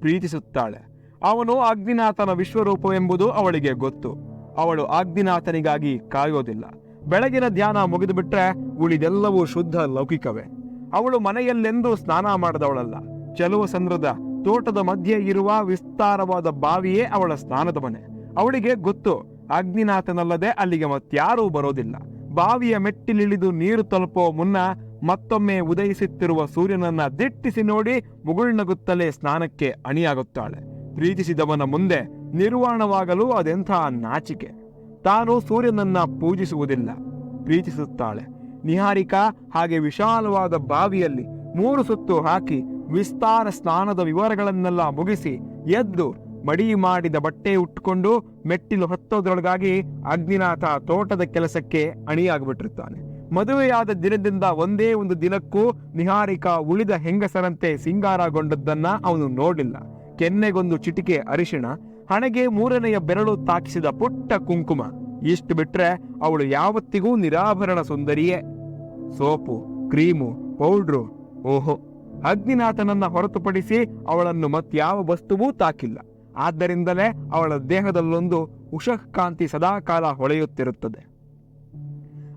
ಪ್ರೀತಿಸುತ್ತಾಳೆ. ಅವನು ಅಗ್ನಿನಾಥನ ವಿಶ್ವರೂಪವೆಂಬುದು ಅವಳಿಗೆ ಗೊತ್ತು. ಅವಳು ಅಗ್ನಿನಾಥನಿಗಾಗಿ ಕಾಯೋದಿಲ್ಲ. ಬೆಳಗಿನ ಧ್ಯಾನ ಮುಗಿದು ಬಿಟ್ರೆ ಉಳಿದೆಲ್ಲವೂ ಶುದ್ಧ ಲೌಕಿಕವೇ. ಅವಳು ಮನೆಯಲ್ಲೆಂದೂ ಸ್ನಾನ ಮಾಡದವಳಲ್ಲ. ಚಲುವಸಂದ್ರದ ತೋಟದ ಮಧ್ಯೆ ಇರುವ ವಿಸ್ತಾರವಾದ ಬಾವಿಯೇ ಅವಳ ಸ್ನಾನದ ಮನೆ. ಅವಳಿಗೆ ಗೊತ್ತು, ಅಗ್ನಿನಾಥನಲ್ಲದೆ ಅಲ್ಲಿಗೆ ಮತ್ಯಾರೂ ಬರೋದಿಲ್ಲ. ಬಾವಿಯ ಮೆಟ್ಟಿಲಿಳಿದು ನೀರು ತಲುಪೋ ಮುನ್ನ ಮತ್ತೊಮ್ಮೆ ಉದಯಿಸುತ್ತಿರುವ ಸೂರ್ಯನನ್ನ ದಿಟ್ಟಿಸಿ ನೋಡಿ ಮುಗುಳ್ನಗುತ್ತಲೇ ಸ್ನಾನಕ್ಕೆ ಅಣಿಯಾಗುತ್ತಾಳೆ. ಪ್ರೀತಿಸಿದವನ ಮುಂದೆ ನಿರ್ವಾಣವಾಗಲು ಅದೆಂಥ ನಾಚಿಕೆ. ತಾನು ಸೂರ್ಯನನ್ನ ಪೂಜಿಸುವುದಿಲ್ಲ. ಪ್ರೀತಿಸುತ್ತಾಳೆ. ನಿಹಾರಿಕಾ ಹಾಗೆ ವಿಶಾಲವಾದ ಬಾವಿಯಲ್ಲಿ ಮೂರು ಸುತ್ತು ಹಾಕಿ ವಿಸ್ತಾರ ಸ್ನಾನದ ವಿವರಗಳನ್ನೆಲ್ಲ ಮುಗಿಸಿ ಎದ್ದು ಮಡಿ ಮಾಡಿದ ಬಟ್ಟೆ ಉಟ್ಕೊಂಡು ಮೆಟ್ಟಿಲು ಹತ್ತೋದ್ರೊಳಗಾಗಿ ಅಗ್ನಿನಾಥ ತೋಟದ ಕೆಲಸಕ್ಕೆ ಅಣಿಯಾಗ್ಬಿಟ್ಟಿರ್ತಾನೆ. ಮದುವೆಯಾದ ದಿನದಿಂದ ಒಂದೇ ಒಂದು ದಿನಕ್ಕೂ ನಿಹಾರಿಕಾ ಉಳಿದ ಹೆಂಗಸರಂತೆ ಸಿಂಗಾರಗೊಂಡದ್ದನ್ನ ಅವನು ನೋಡಲಿಲ್ಲ. ಕೆನ್ನೆಗೊಂದು ಚಿಟಿಕೆ ಅರಿಶಿಣ, ಹಣೆಗೆ ಮೂರನೆಯ ಬೆರಳು ತಾಕಿಸಿದ ಪುಟ್ಟ ಕುಂಕುಮ. ಇಷ್ಟು ಬಿಟ್ರೆ ಅವಳು ಯಾವತ್ತಿಗೂ ನಿರಾಭರಣ ಸುಂದರಿಯೇ. ಸೋಪು, ಕ್ರೀಮು, ಪೌಡ್ರು, ಓಹೋ. ಅಗ್ನಿನಾಥನನ್ನ ಹೊರತುಪಡಿಸಿ ಅವಳನ್ನು ಮತ್ಯಾವ ವಸ್ತುವೂ ತಾಕಿಲ್ಲ. ಆದ್ದರಿಂದಲೇ ಅವಳ ದೇಹದಲ್ಲೊಂದು ಉಷಃಕಾಂತಿ ಸದಾಕಾಲ ಹೊಳೆಯುತ್ತಿರುತ್ತದೆ.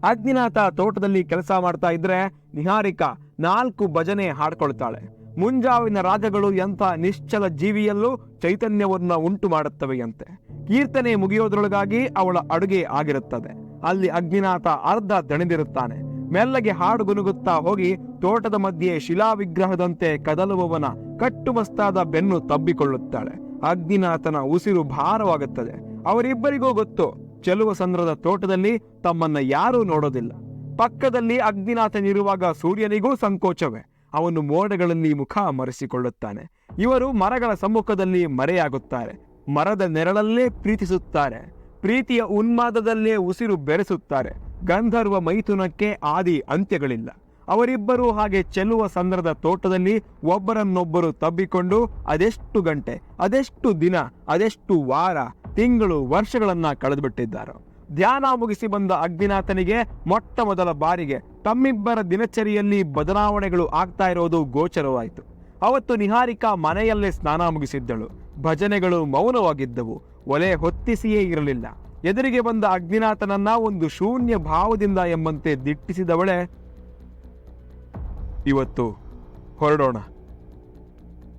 ಅಗ್ನಿನಾಥ ತೋಟದಲ್ಲಿ ಕೆಲಸ ಮಾಡ್ತಾ ಇದ್ರೆ ನಿಹಾರಿಕಾ ನಾಲ್ಕು ಭಜನೆ ಹಾಡ್ಕೊಳ್ತಾಳೆ. ಮುಂಜಾವಿನ ರಾಗಗಳು ಎಂಥ ನಿಶ್ಚಲ ಜೀವಿಯಲ್ಲೂ ಚೈತನ್ಯವನ್ನ ಉಂಟು ಮಾಡುತ್ತವೆಯಂತೆ. ಕೀರ್ತನೆ ಮುಗಿಯೋದ್ರೊಳಗಾಗಿ ಅವಳ ಅಡುಗೆ ಆಗಿರುತ್ತದೆ. ಅಲ್ಲಿ ಅಗ್ನಿನಾಥ ಅರ್ಧ ದಣಿದಿರುತ್ತಾನೆ. ಮೆಲ್ಲಗೆ ಹಾಡು ಗುನುಗುತ್ತಾ ಹೋಗಿ ತೋಟದ ಮಧ್ಯೆ ಶಿಲಾ ವಿಗ್ರಹದಂತೆ ಕದಲುವವನ ಕಟ್ಟುಮಸ್ತಾದ ಬೆನ್ನು ತಬ್ಬಿಕೊಳ್ಳುತ್ತಾಳೆ. ಅಗ್ನಿನಾಥನ ಉಸಿರು ಭಾರವಾಗುತ್ತದೆ. ಅವರಿಬ್ಬರಿಗೂ ಗೊತ್ತು ಚೆಲುವ ಸಂದ್ರದ ತೋಟದಲ್ಲಿ ತಮ್ಮನ್ನ ಯಾರೂ ನೋಡೋದಿಲ್ಲ. ಪಕ್ಕದಲ್ಲಿ ಅಗ್ನಿನಾಥನಿರುವಾಗ ಸೂರ್ಯನಿಗೂ ಸಂಕೋಚವೇ. ಅವನು ಮೋಡಗಳಲ್ಲಿ ಮುಖ ಮರೆಸಿಕೊಳ್ಳುತ್ತಾನೆ. ಇವರು ಮರಗಳ ಸಮ್ಮುಖದಲ್ಲಿ ಮರೆಯಾಗುತ್ತಾರೆ. ಮರದ ನೆರಳಲ್ಲೇ ಪ್ರೀತಿಸುತ್ತಾರೆ. ಪ್ರೀತಿಯ ಉನ್ಮಾದದಲ್ಲೇ ಉಸಿರು ಬೆರೆಸುತ್ತಾರೆ. ಗಂಧರ್ವ ಮೈಥುನಕ್ಕೆ ಆದಿ ಅಂತ್ಯಗಳಿಲ್ಲ. ಅವರಿಬ್ಬರೂ ಹಾಗೆ ಚೆಲ್ಲುವ ಸಂದ್ರದ ತೋಟದಲ್ಲಿ ಒಬ್ಬರನ್ನೊಬ್ಬರು ತಬ್ಬಿಕೊಂಡು ಅದೆಷ್ಟು ಗಂಟೆ, ಅದೆಷ್ಟು ದಿನ, ಅದೆಷ್ಟು ವಾರ ತಿಂಗಳು ವರ್ಷಗಳನ್ನು ಕಳೆದುಬಿಟ್ಟಿದ್ದಾರೆ. ಧ್ಯಾನ ಮುಗಿಸಿ ಬಂದ ಅಗ್ನಿನಾಥನಿಗೆ ಮೊಟ್ಟ ಮೊದಲ ಬಾರಿಗೆ ತಮ್ಮಿಬ್ಬರ ದಿನಚರಿಯಲ್ಲಿ ಬದಲಾವಣೆಗಳು ಆಗ್ತಾ ಇರೋದು ಗೋಚರವಾಯಿತು. ಅವತ್ತು ನಿಹಾರಿಕಾ ಮನೆಯಲ್ಲೇ ಸ್ನಾನ ಮುಗಿಸಿದ್ದಳು. ಭಜನೆಗಳು ಮೌನವಾಗಿದ್ದವು. ಒಲೆ ಹೊತ್ತಿಸಿಯೇ ಇರಲಿಲ್ಲ. ಎದುರಿಗೆ ಬಂದ ಅಗ್ನಿನಾಥನನ್ನ ಒಂದು ಶೂನ್ಯ ಭಾವದಿಂದ ಎಂಬಂತೆ ದಿಟ್ಟಿಸಿದವಳೆ, ಇವತ್ತು ಹೊರಡೋಣ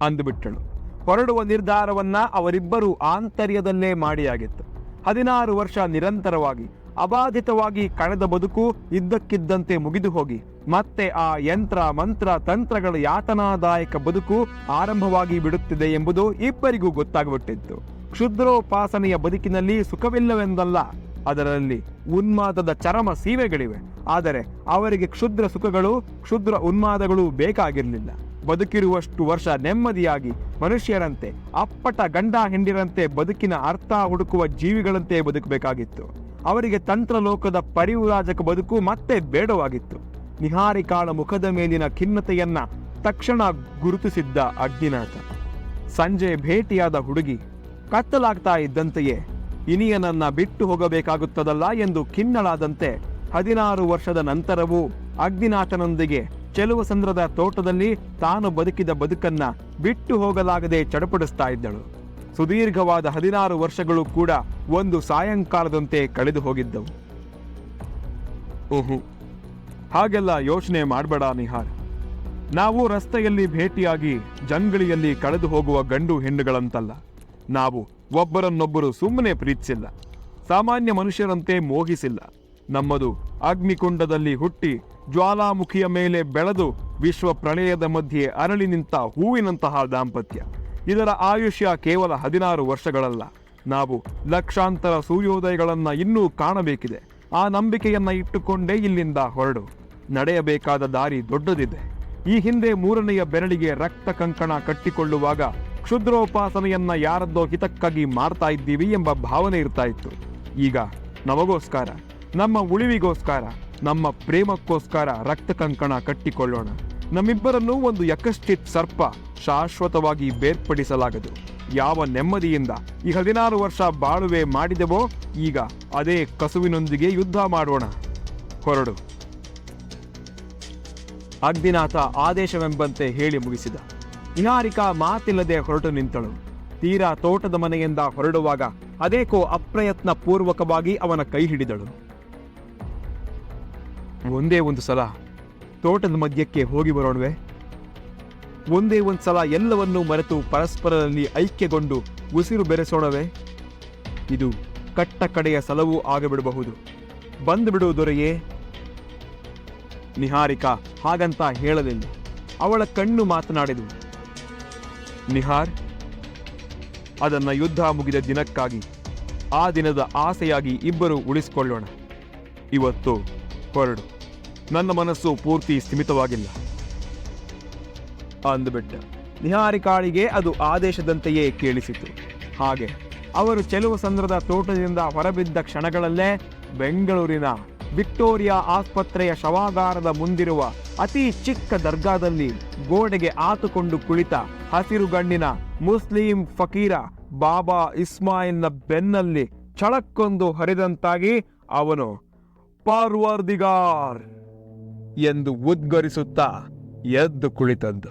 ಅಂದುಬಿಟ್ಟಳು. ಹೊರಡುವ ನಿರ್ಧಾರವನ್ನ ಅವರಿಬ್ಬರು ಆಂತರ್ಯದಲ್ಲೇ ಮಾಡಿಯಾಗಿತ್ತು. ಹದಿನಾರು ವರ್ಷ ನಿರಂತರವಾಗಿ, ಅಬಾಧಿತವಾಗಿ ಕಳೆದ ಬದುಕು ಇದ್ದಕ್ಕಿದ್ದಂತೆ ಮುಗಿದು ಹೋಗಿ. ಮತ್ತೆ ಆ ಯಂತ್ರ, ಮಂತ್ರ, ತಂತ್ರಗಳ ಯಾತನಾದಾಯಕ ಬದುಕು ಆರಂಭವಾಗಿ ಬಿಡುತ್ತಿದೆ ಎಂಬುದು ಇಬ್ಬರಿಗೂ ಗೊತ್ತಾಗ್ಬಿಟ್ಟಿತ್ತು. ಕ್ಷುದ್ರೋಪಾಸನೆಯ ಬದುಕಿನಲ್ಲಿ ಸುಖವಿಲ್ಲವೆಂದಲ್ಲ, ಅದರಲ್ಲಿ ಉನ್ಮಾದದ ಚರಮ ಸೀವೆಗಳಿವೆ ಆದರೆ ಅವರಿಗೆ ಕ್ಷುದ್ರ ಸುಖಗಳು, ಕ್ಷುದ್ರ ಉನ್ಮಾದಗಳು ಬೇಕಾಗಿರಲಿಲ್ಲ. ಬದುಕಿರುವಷ್ಟು ವರ್ಷ ನೆಮ್ಮದಿಯಾಗಿ ಮನುಷ್ಯರಂತೆ, ಅಪ್ಪಟ ಗಂಡ ಹೆಂಡಿರಂತೆ ಬದುಕಿನ ಅರ್ಥ ಹುಡುಕುವ ಜೀವಿಗಳಂತೆ ಬದುಕಬೇಕಾಗಿತ್ತು. ಅವರಿಗೆ ತಂತ್ರಲೋಕದ ಪರಿವಿರಾಜಕ ಬದುಕು ಮತ್ತೆ ಬೇಡವಾಗಿತ್ತು. ನಿಹಾರಿಕಾಳ ಮುಖದ ಮೇಲಿನ ಖಿನ್ನತೆಯನ್ನ ತಕ್ಷಣ ಗುರುತಿಸಿದ್ದ ಅಗ್ನಿನಾಥ. ಸಂಜೆ ಭೇಟಿಯಾದ ಹುಡುಗಿ, ಕತ್ತಲಾಗ್ತಾ ಇದ್ದಂತೆಯೇ ಇನಿಯನನ್ನ ಬಿಟ್ಟು ಹೋಗಬೇಕಾಗುತ್ತದಲ್ಲ? ಎಂದು ಖಿನ್ನಳಾದಂತೆ ಹದಿನಾರು ವರ್ಷದ ನಂತರವೂ ಅಗ್ನಿನಾಥನೊಂದಿಗೆ ಚೆಲುವ ಸಂದ್ರದ ತೋಟದಲ್ಲಿ ತಾನು ಬದುಕಿದ ಬದುಕನ್ನ ಬಿಟ್ಟು ಹೋಗಲಾಗದೆ ಚಡಪಡಿಸ್ತಾ ಇದ್ದಳು. ಸುದೀರ್ಘವಾದ ಹದಿನಾರು ವರ್ಷಗಳು ಕೂಡ ಒಂದು ಸಾಯಂಕಾಲದಂತೆ ಕಳೆದು ಹೋಗಿದ್ದವು. ಓಹು, ಹಾಗೆಲ್ಲ ಯೋಚನೆ ಮಾಡಬೇಡ ನಿಹಾರ್. ನಾವು ರಸ್ತೆಯಲ್ಲಿ ಭೇಟಿಯಾಗಿ ಜಂಗಳಿಯಲ್ಲಿ ಕಳೆದು ಹೋಗುವ ಗಂಡು ಹೆಣ್ಣುಗಳಂತಲ್ಲ. ನಾವು ಒಬ್ಬರನ್ನೊಬ್ಬರು ಸುಮ್ಮನೆ ಪ್ರೀತಿಸಿಲ್ಲ. ಸಾಮಾನ್ಯ ಮನುಷ್ಯರಂತೆ ಮೋಹಿಸಿಲ್ಲ. ನಮ್ಮದು ಅಗ್ನಿಕುಂಡದಲ್ಲಿ ಹುಟ್ಟಿ ಜ್ವಾಲಾಮುಖಿಯ ಮೇಲೆ ಬೆಳೆದು ವಿಶ್ವ ಪ್ರಣಯದ ಮಧ್ಯೆ ಅರಳಿ ನಿಂತ ಹೂವಿನಂತಹ ದಾಂಪತ್ಯ. ಇದರ ಆಯುಷ್ಯ ಕೇವಲ ಹದಿನಾರು ವರ್ಷಗಳಲ್ಲ. ನಾವು ಲಕ್ಷಾಂತರ ಸೂರ್ಯೋದಯಗಳನ್ನು ಇನ್ನೂ ಕಾಣಬೇಕಿದೆ. ಆ ನಂಬಿಕೆಯನ್ನು ಇಟ್ಟುಕೊಂಡೇ ಇಲ್ಲಿಂದ ಹೊರಡು. ನಡೆಯಬೇಕಾದ ದಾರಿ ದೊಡ್ಡದಿದೆ. ಈ ಹಿಂದೆ ಮೂರನೆಯ ಬೆರಳಿಗೆ ರಕ್ತ ಕಂಕಣ ಕಟ್ಟಿಕೊಳ್ಳುವಾಗ ಕ್ಷುದ್ರೋಪಾಸನೆಯನ್ನ ಯಾರದ್ದೋ ಹಿತಕ್ಕಾಗಿ ಮಾಡ್ತಾ ಇದ್ದೀವಿ ಎಂಬ ಭಾವನೆ ಇರ್ತಾ ಇತ್ತು. ಈಗ ನಮಗೋಸ್ಕರ. ನಮ್ಮ ಉಳಿವಿಗೋಸ್ಕರ, ನಮ್ಮ ಪ್ರೇಮಕ್ಕೋಸ್ಕರ ರಕ್ತ ಕಂಕಣ ಕಟ್ಟಿಕೊಳ್ಳೋಣ. ನಮ್ಮಿಬ್ಬರನ್ನು ಒಂದು ಯಕಶ್ಚಿತ್ ಸರ್ಪ ಶಾಶ್ವತವಾಗಿ ಬೇರ್ಪಡಿಸಲಾಗದು. ಯಾವ ನೆಮ್ಮದಿಯಿಂದ ಈ ಹದಿನಾರು ವರ್ಷ ಬಾಳುವೆ ಮಾಡಿದೆವೋ, ಈಗ ಅದೇ ಕಸುವಿನೊಂದಿಗೆ ಯುದ್ಧ ಮಾಡೋಣ. ಹೊರಡು. ಅಗ್ನಿನಾಥ ಆದೇಶವೆಂಬಂತೆ ಹೇಳಿ ಮುಗಿಸಿದ. ನಿಹಾರಿಕಾ ಮಾತಿಲ್ಲದೆ ಹೊರಟು ನಿಂತಳು. ತೀರಾ ತೋಟದ ಮನೆಯಿಂದ ಹೊರಡುವಾಗ ಅದೇಕೋ ಅಪ್ರಯತ್ನ ಪೂರ್ವಕವಾಗಿ ಅವನ ಕೈ ಹಿಡಿದಳು. ಒಂದೇ ಒಂದು ಸಲ ತೋಟದ ಮಧ್ಯಕ್ಕೆ ಹೋಗಿ ಬರೋಣವೆ. ಒಂದೇ ಒಂದು ಸಲ ಎಲ್ಲವನ್ನೂ ಮರೆತು ಪರಸ್ಪರರಲ್ಲಿ ಐಕ್ಯಗೊಂಡು ಉಸಿರು ಬೆರೆಸೋಣವೆ. ಇದು ಕಟ್ಟ ಕಡೆಯ ಸಲವೂ ಆಗಬಿಡಬಹುದು. ಬಂದು ಬಿಡುವುದೊರೆಯೇ ನಿಹಾರಿಕಾ ಹಾಗಂತ ಹೇಳಲಿಲ್ಲ. ಅವಳ ಕಣ್ಣು ಮಾತನಾಡಿದು. ನಿಹಾರ್, ಅದನ್ನು ಯುದ್ಧ ಮುಗಿದ ದಿನಕ್ಕಾಗಿ ಆ ದಿನದ ಆಸೆಯಾಗಿ ಇಬ್ಬರು ಉಳಿಸಿಕೊಳ್ಳೋಣ. ಇವತ್ತು ಹೊರಡು. ನನ್ನ ಮನಸ್ಸು ಪೂರ್ತಿ ಸ್ಥಿಮಿತವಾಗಿಲ್ಲ. ಅಂದುಬಿಟ್ಟ. ನಿಹಾರಿಕಾಳಿಗೆ ಅದು ಆದೇಶದಂತೆಯೇ ಕೇಳಿಸಿತು. ಹಾಗೆ ಅವರು ಚೆಲುವ ಸಂದ್ರದ ತೋಟದಿಂದ ಹೊರಬಿದ್ದ ಕ್ಷಣಗಳಲ್ಲೇ ಬೆಂಗಳೂರಿನ ವಿಕ್ಟೋರಿಯಾ ಆಸ್ಪತ್ರೆಯ ಶವಾಗಾರದ ಮುಂದಿರುವ ಅತಿ ಚಿಕ್ಕ ದರ್ಗಾದಲ್ಲಿ ಗೋಡೆಗೆ ಆತುಕೊಂಡು ಕುಳಿತ ಹಸಿರು ಗಣ್ಣಿನ ಮುಸ್ಲಿಂ ಫಕೀರ ಬಾಬಾ ಇಸ್ಮಾಯಿಲ್ನ ಬೆನ್ನಲ್ಲಿ ಛಳಕ್ಕೊಂದು ಹರಿದಂತಾಗಿ ಅವನು ಪಾರ್ವರ್ದಿಗಾರ್ ಎಂದು ಉದ್ಗರಿಸುತ್ತಾ ಎದ್ದು ಕುಳಿತದ್ದು